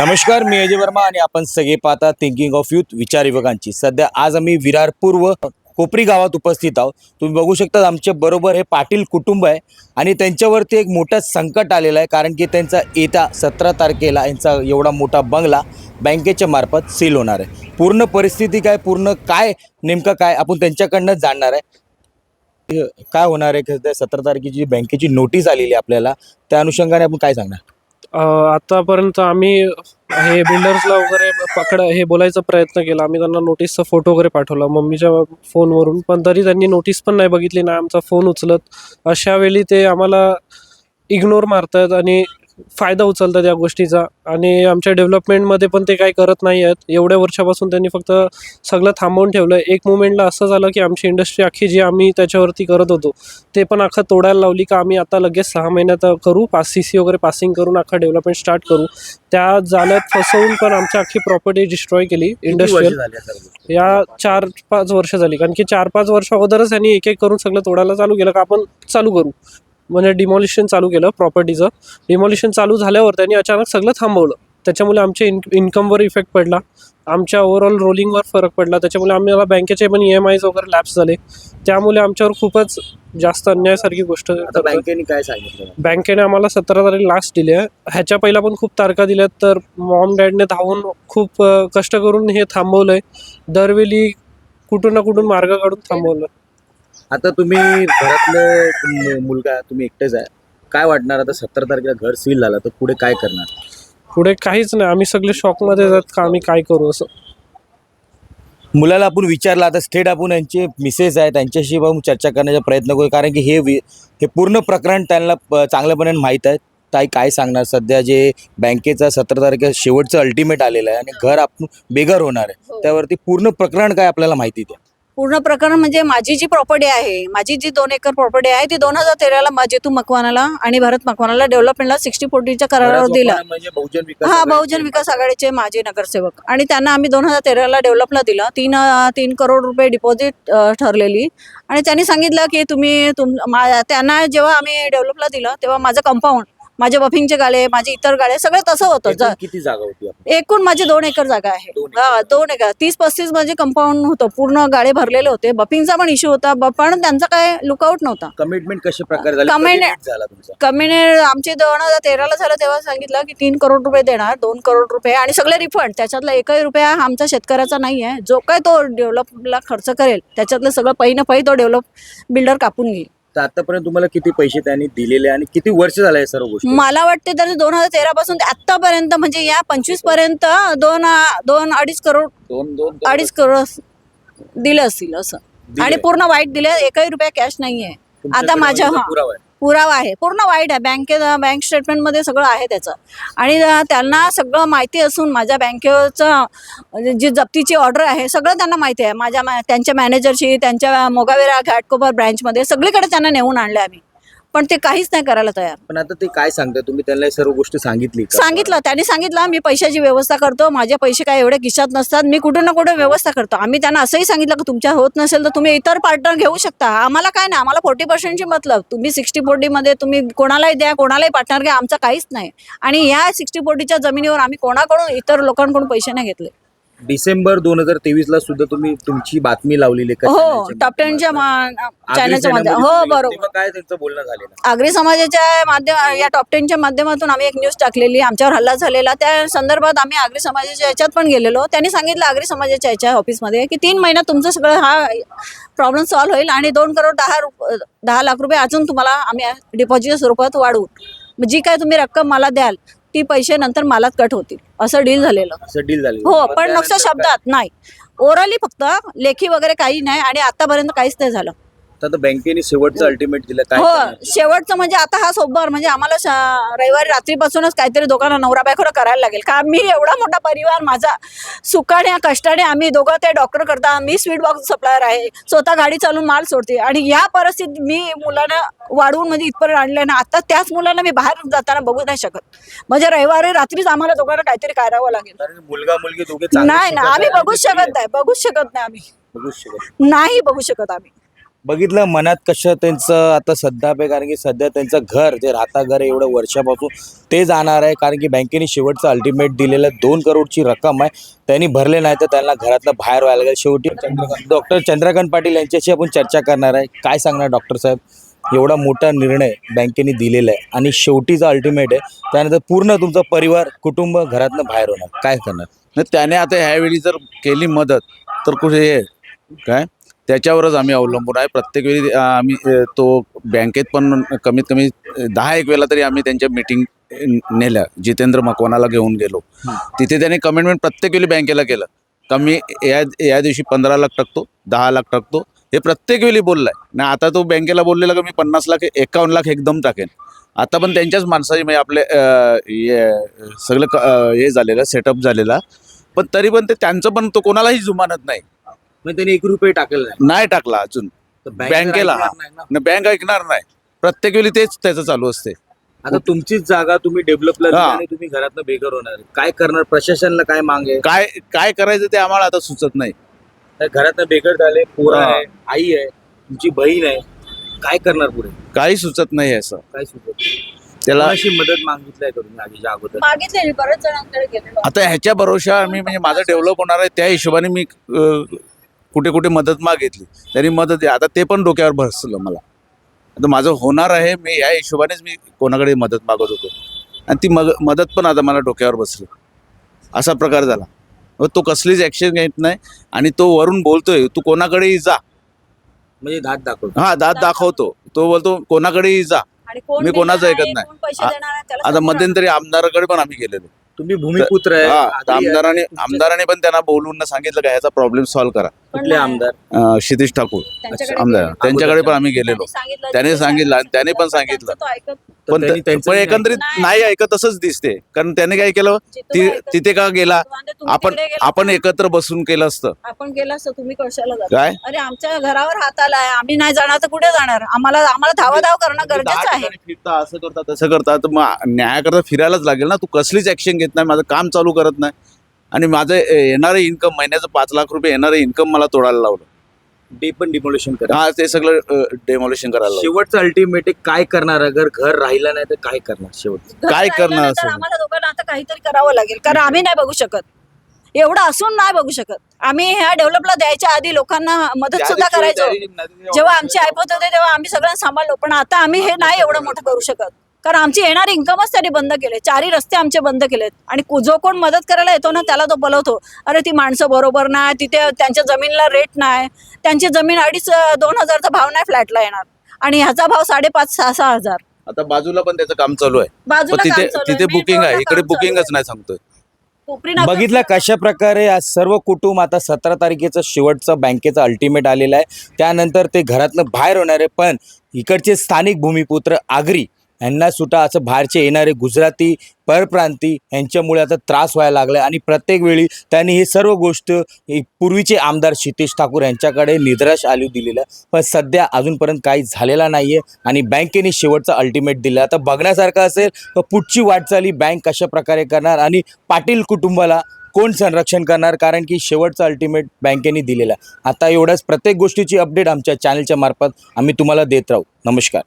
नमस्कार मी अजय वर्मा आणि आपण सगळे पाहता थिंकिंग ऑफ युथ विचार युवकांची सध्या आज आम्ही विरार पूर्व कोपरी गावात उपस्थित आहोत. तुम्ही बघू शकता आमच्या बरोबर हे पाटील कुटुंब आहे आणि त्यांच्यावरती एक मोठं संकट आलेलं आहे कारण की त्यांचा येत्या सतरा तारखेला यांचा एवढा मोठा बंगला बँकेच्या मार्फत सील होणार आहे. पूर्ण परिस्थिती काय पूर्ण काय नेमकं काय आपण त्यांच्याकडनं जाणणार आहे. काय होणार आहे? सध्या सतरा तारखेची बँकेची नोटीस आलेली आहे आपल्याला त्या अनुषंगाने आपण काय सांगणार? आत्तापर्यंत आतापर्यंत आम्ही हे बिल्डर्सला वगैरे पकड हे बोलायचा प्रयत्न केला. आम्ही त्यांना नोटीसचा फोटो वगैरे पाठवला. मम्मीच्या फोनवरून पण तरी त्यांनी नोटीस पण नाही बघितली ना आमचा फोन उचलत. अशावेळी ते आम्हाला इग्नोर मारतात आणि फायदा उचलतात या गोष्टीचा. आणि आमच्या डेव्हलपमेंटमध्ये पण ते काही करत नाही आहेत एवढ्या वर्षापासून त्यांनी फक्त सगळं थांबवून ठेवलं एक मुमेंटला असं झालं की आमची इंडस्ट्री अख्खी जी आम्ही त्याच्यावरती करत होतो ते पण अख्खं तोडायला लावली का आम्ही आता लगेच सहा महिन्यात करू पास सी सी वगैरे पासिंग करून अख्खा डेव्हलपमेंट स्टार्ट करू. त्या जाल्यात फसवून पण आमची अख्खी प्रॉपर्टी डिस्ट्रॉय केली इंडस्ट्रीयल? या चार पाच वर्ष झाली. कारण की चार पाच वर्ष अगोदरच त्यांनी एक एक करून सगळं तोडायला चालू केलं का आपण चालू करू. म्हणजे डिमॉलिशन चालू केलं प्रॉपर्टीचं डिमॉलिशन चालू झाल्यावर त्यांनी अचानक सगळं थांबवलं. त्याच्यामुळे आमच्या इन्क इन्कमवर इफेक्ट पडला. आमच्या ओव्हरऑल रोलिंगवर फरक पडला. त्याच्यामुळे आम्हाला बँकेचे पण ई एम आयज वगैरे लॅप्स झाले. त्यामुळे आमच्यावर खूपच जास्त अन्यायासारखी गोष्ट. बँकेने काय सांगितलं? बँकेने आम्हाला सतरा तारीख लास्ट दिली आहे. ह्याच्या पहिला पण खूप तारखा दिल्यात तर मॉम डॅडने धावून खूप कष्ट करून हे थांबवलं आहे दरवेळी कुठून ना कुठून मार्ग काढून थांबवलं. आता तुम्ही घरातलं मुलगा तुम्ही एकटेच आहे. काय वाटणार? आता सत्तर तारखेला घर सील झालं तर पुढे काय करणार? पुढे काहीच नाही. आम्ही सगळे शॉकमध्ये जात का आम्ही काय करू असं? मुलाला आपण विचारलं आता स्टेट आपण यांचे मिसेस आहे त्यांच्याशी आपण चर्चा करण्याचा प्रयत्न करू. कारण की हे वि- हे पूर्ण प्रकरण त्यांना प- चांगल्यापणे माहीत आहे. ताई काय सांगणार? सध्या जे बँकेचा सतरा तारखेला शेवटचं अल्टिमेट आलेलं आहे आणि घर आपण बेघर होणार आहे. हो. त्यावरती पूर्ण प्रकरण काय आपल्याला माहिती द्या? पूर्ण प्रकरण म्हणजे माझी जी प्रॉपर्टी आहे माझी जी दोन एकर प्रॉपर्टी आहे ती दोन हजार तेराला जेतू मकवानाला आणि भारत मकवानाला डेव्हलपमेंटला सिक्स्टी फोर्टीच्या करारावर दिला. म्हणजे हा आघाडीचे- बहुजन विकास आघाडीचे माजी नगरसेवक. आणि त्यांना आम्ही दोन हजार तेराला डेव्हलपला दिलं. तीन तीन करोड रुपये डिपॉझिट ठरलेली. आणि त्यांनी सांगितलं की तुम्ही तुम त्यांना जेव्हा आम्ही डेव्हलपला दिलं तेव्हा माझं कंपाऊंड माझे बफिंगचे गाळे माझे इतर गाळे सगळे तसं होतं. एकूण किती जागा होती आपली? एकूण माझी दोन एकर जागा आहे. दोन एकर. हा दोन एकर. तीस पस्तीस म्हणजे कंपाऊंड होतं. पूर्ण गाळे भरलेले होते. बफिंगचा पण इश्यू होता ब- पण त्यांचा काय लुकआउट नव्हता. कमिटमेंट कशा प्रकारे झाली? Commitment- कधी meet झाला तुमचा? कमीने आमचे दोन हजार तेराला झालं तेव्हा सांगितलं की तीन करोड रुपये देणार दोन करोड रुपये आणि सगळे रिफंड त्याच्यातला एकही रुपया हा आमच्या शेतकऱ्याचा नाही आहे. जो काय तो डेव्हलपला खर्च करेल त्याच्यातलं सगळं पै न पै तो डेव्हलप बिल्डर कापून घेईल. तर आतापर्यंत तुम्हाला किती पैसे त्यांनी दिलेले आणि किती वर्ष झाले सर्व गोष्टी मला वाटते तर दोन हजार तेरा पासून ते आतापर्यंत म्हणजे या पंचवीसपर्यंत दोन दोन अडीच करोड दोन दोन अडीच करोड दिले असतील असं. आणि पूर्ण वाईट दिले एकही रुपया कॅश नाहीये तुमच्याकडे आता माझ्या म्हणजे हा पुरावा आहे. पुरावा आहे. पूर्ण वाईट आहे. बँकेत बँक स्टेटमेंटमध्ये सगळं आहे त्याचं. आणि त्यांना सगळं माहिती असून माझ्या बँकेचं म्हणजे जी जप्तीची ऑर्डर आहे सगळं त्यांना माहिती आहे. माझ्या मॅ त्यांच्या मॅनेजरशी त्यांच्या मोगावेरा घाटकोपर ब्रँचमध्ये सगळीकडे त्यांना नेऊन आणले आम्ही. पण ते काहीच नाही करायला तयार. पण आता ते काय सांगताय? तुम्ही त्यांना हे सर्व गोष्टी सांगितली का? सांगितलं. त्यांनी सांगितलं मी पैशाची व्यवस्था करतो. माझे पैसे काय एवढे खिशात नसतात. मी कुठे ना कुठे व्यवस्था करतो. आम्ही त्यांना असंही सांगितलं की तुमच्या होत नसेल तर तुम्ही इतर पार्टनर घेऊ शकता. आम्हाला काय नाही. आम्हाला फोर्टी पर्सेंटची मतलब. तुम्ही सिक्स्टी फोर्टीमध्ये तुम्ही कोणालाही द्या कोणालाही पार्टनर घ्या. आमचं काहीच नाही. आणि या सिक्स्टी फोर्टीच्या जमिनीवर आम्ही कोणाकडून इतर लोकांकडून पैसे नाही घेतले. डिसेंबर दोन हजार तेवीस ला सुद्धा तुम्ही तुमची बातमी लावलेली हो टॉप टेनच्या माध्यमातून? चॅनलच्या माध्यम चॅनलमध्ये हो तुम्ही- बरोबर. तेव्हा काय त्यांचं बोलणं झालेलं आगरी समाजाच्या माध्यम या टॉप टेनच्या माध्यमातून आम्ही एक न्यूज टाकलेली आमच्यावर हल्ला झालेला. त्या संदर्भात आम्ही आगरी समाजाच्या याच्यात पण गेलेलो. त्यांनी सांगितलं आगरी समाजाच्या याच्या ऑफिसमध्ये की तीन महिन्यात तुमचं सगळं हा प्रॉब्लेम सॉल्व्ह होईल आणि दोन करोड दहा रुप दहा लाख रुपये अजून तुम्हाला आम्ही डिपॉझिटच्या स्वरूपात वाढवू. जी काय तुम्ही रक्कम मला द्याल ती पैसे नंतर मलाच कट होतील. असं डील झालेलं. असं डील झालं हो पण नुसतं शब्दात नाही. ओरली फक्त लेखी वगैरे काही नाही आणि आतापर्यंत काहीच नाही झालं. आता बँकेने शेवटचं अल्टिमेट दिलं काय हो? शेवटचं म्हणजे आता हा सोमवार म्हणजे आम्हाला रविवारी रात्रीपासूनच काहीतरी दोघांना नवरा बायकोला करायला लागेल. का मी एवढा मोठा परिवार माझा सुखाने कष्टाने आम्ही दोघं ते डॉक्टर करता. मी स्वीट बॉक्स सप्लायर आहे. स्वतः गाडी चालून माल सोडते. आणि या परिस्थितीत मी मुलांना वाढवून म्हणजे इथपर्यंत आणलं ना आता त्याच मुलांना मी बाहेर जाताना बघू नाही शकत. म्हणजे रविवारी रात्रीच आम्हाला दोघांना काहीतरी करावं लागेल. मुलगा मुलगी दोघे नाही ना आम्ही बघूच शकत नाही बघूच शकत नाही आम्ही. नाही बघू शकत आम्ही. बघितलं मनात कसं त्यांचं आता सध्या आहे कारण की सध्या त्यांचं घर जे राहता घर आहे एवढं वर्षापासून ते जाणार आहे कारण की बँकेने शेवटचं अल्टिमेट दिलेलं दोन करोडची रक्कम आहे. त्यांनी भरले नाही तर त्यांना घरातलं बाहेर व्हायला लागेल. शेवटी डॉक्टर चंद्रकांत पाटील यांच्याशी आपण चर्चा करणार आहे. काय सांगणार डॉक्टर साहेब? एवढा मोठा निर्णय बँकेने दिलेला आहे आणि शेवटीचा अल्टिमेट आहे. त्यानंतर पूर्ण तुमचा परिवार कुटुंब घरातनं बाहेर होणार. काय करणार? त्याने आता ह्यावेळी जर केली मदत तर कुठे हे? काय? त्याच्यावरच आम्ही अवलंबून आहे. प्रत्येक वेळी आम्ही तो बँकेत पण कमीत कमी दहा एक वेळा तरी आम्ही त्यांच्या मीटिंग नेल्या. जितेंद्र मकवानाला घेऊन गेलो. तिथे त्याने कमिटमेंट प्रत्येक वेळी बँकेला केलं. कमी या या दिवशी पंधरा लाख टाकतो दहा लाख टाकतो हे प्रत्येक वेळी बोललाय. ना आता तो बँकेला बोललेला का मी पन्नास लाख एकावन्न लाख एकदम टाकेन. आता पण त्यांच्याच माणसाची म्हणजे आपले सगळं हे झालेलं सेटअप झालेला. पण तरी पण ते त्यांचं पण तो कोणालाही जुमानत नाही. मग त्यांनी एक रुपये टाकले नाही. नाही टाकला अजून. तर बँकेला ऐकणार नाही ना. न बँक ऐकणार नाही. प्रत्येक वेळी तेच त्याचं चालू असते. आता तुमचीच जागा तुम्ही डेव्हलपला दिली हा. आणि तुम्ही घरातनं बेघर होणार काय करणार? प्रशासनाला काय मागे काय काय करायचं ते आम्हाला आता सुचत नाही. घरातनं बेघर झाले पोरं हा. आहे आई आहे तुमची बहीण आहे. काय करणार पुढे? काही सुचत नाही असं. काय सुचत त्याला अशी मदत मागितलंय का तुम्ही आधीच्या अगोदर? मागितलेली बरेच जणांकडे गेलेलो. आता ह्याच्या भरोशा मी म्हणजे माझं डेव्हलप होणार आहे त्या हिशोबाने मी अं, कुठे कुठे मदत मागितली. त्यांनी मदत आता ते पण डोक्यावर बसलं मला. आता माझं होणार आहे मी या हिशोबानेच मी कोणाकडे मदत मागत होतो. आणि ती मग मदत पण आता मला डोक्यावर बसली. असा प्रकार झाला. मग तो कसलीच ॲक्शन घेत नाही आणि तो वरून बोलतोय तू कोणाकडेही जा. म्हणजे दात दाखवतो. हा दात दाखवतो. तो बोलतो कोणाकडेही जा. मी कोणाचं ऐकत नाही. कोण पैसे आ- देणार आहे, त्याला आता मध्यंतरी आमदाराकडे पण आम्ही गेलेलो. तुम्ही भूमिपुत्र आहे. हा आमदाराने आमदाराने पण त्यांना बोलून सांगितलं का ह्याचा प्रॉब्लेम सॉल्व्ह करा. कुठले. आमदार? अं, क्षितिश ठाकूर. त्यांच्याकडे आमदार. त्यांच्याकडे पण आम्ही गेलेलो. त्यांनी सांगितलं, त्याने तिथे सांगितलं आणि त्याने पण सांगितलं. तो ऐकत तर पण त्यांनी ते- त्यांचं पण नाही एकंदरीत नाही. ऐकत तसंच दिसते. कारण त्याने काय केलं? जिथं ती ऐकत तिथे का गेला? तुम्ही तिकडे आपण गेला आपण. एकत्र बसून केलं असतं. आपण गेला असतं तुम्ही कशाला जाता? काय? अरे आमच्या घरावर हात आलाय. आम्ही नाही जाणार तर कुठे जाणार? आम्हाला आम्हाला धावा धाव करणं दहा गरजेचं आहे. ठिकाणी फिरता असं करता तसं करता. तर मग न्यायाकरता फिरायलाच लागेल ना? तू कसलीच ऍक्शन घेत नाही. माझं काम चालू करत नाही. आणि माझं येणारं इन्कम महिन्याचं पाच लाख रुपये येणारं इन्कम मला तोडायला लावलं. डे पण डिमोलेशन करा. हा ते सगळं डेमोलेशन करायला लावलं. शेवटचं अल्टिमेट काय करणार? अगर घर राहिलं नाही तर काय करणार शेवट? काय राहिलं करणार नाही तर असं? आम्हाला दोघांना आता काहीतरी करावं लागेल. कारण आम्ही नाही बघू शकत. एवढं असून नाही बघू शकत. आम्ही ह्या डेव्हलपला द्यायच्या आधी लोकांना मदत सुद्धा करायचो. जेव्हा आमचे ऐपत होते तेव्हा आम्ही सगळ्यांना सांभाळलो. पण आता आम्ही हे नाही एवढं मोठं करू शकत. कारण आमची येणारी इन्कमच त्यांनी बंद केले. चारही रस्ते आमचे बंद केलेत. आणि जो कोण मदत करायला येतो ना त्याला तो बोलवतो. अरे ती माणसं बरोबर नाही तिथे त्यांच्या जमिनीला रेट नाही त्यांची जमीन अडीच दोन हजारचा भाव नाही फ्लॅटला येणार. आणि ह्याचा भाव साडेपाच सहा सहा हजार. आता बाजूला पण त्याचं काम चालू आहे. बाजूला तिथे काम चालू आहे. तिथे बुकिंग आहे. इकडे काम बुकिंगच. नाही सांगतोय. कोपरी नाका- बघितलं कशा प्रकारे आज सर्व कुटुंब आता सतरा तारखेचं शेवटचं बँकेचं अल्टिमेट आलेलं आहे. त्यानंतर ते घरातनं बाहेर होणार आहे पण इकडचे स्थानिक भूमिपुत्र आगरी यांना सुद्धा असं बाहेरचे येणारे गुजराती परप्रांती यांच्यामुळे आता त्रास व्हायला लागला आणि प्रत्येक वेळी त्यांनी हे सर्व गोष्ट पूर्वीचे आमदार क्षितेश ठाकूर यांच्याकडे निद्राश आली दिलेलं. आहे. पण सध्या अजूनपर्यंत काही झालेला नाही आहे आणि बँकेने शेवटचा अल्टिमेट दिलं. आता बघण्यासारखं असेल तर पुढची वाटचाली बँक कशा प्रकारे करणार आणि पाटील कुटुंबाला कोण संरक्षण करणार? कारण की शेवटचं अल्टिमेट बँकेने दिलेलं आहे. आता एवढ्याच प्रत्येक गोष्टीची अपडेट आमच्या चॅनलच्या मार्फत आम्ही तुम्हाला देत राहू. नमस्कार.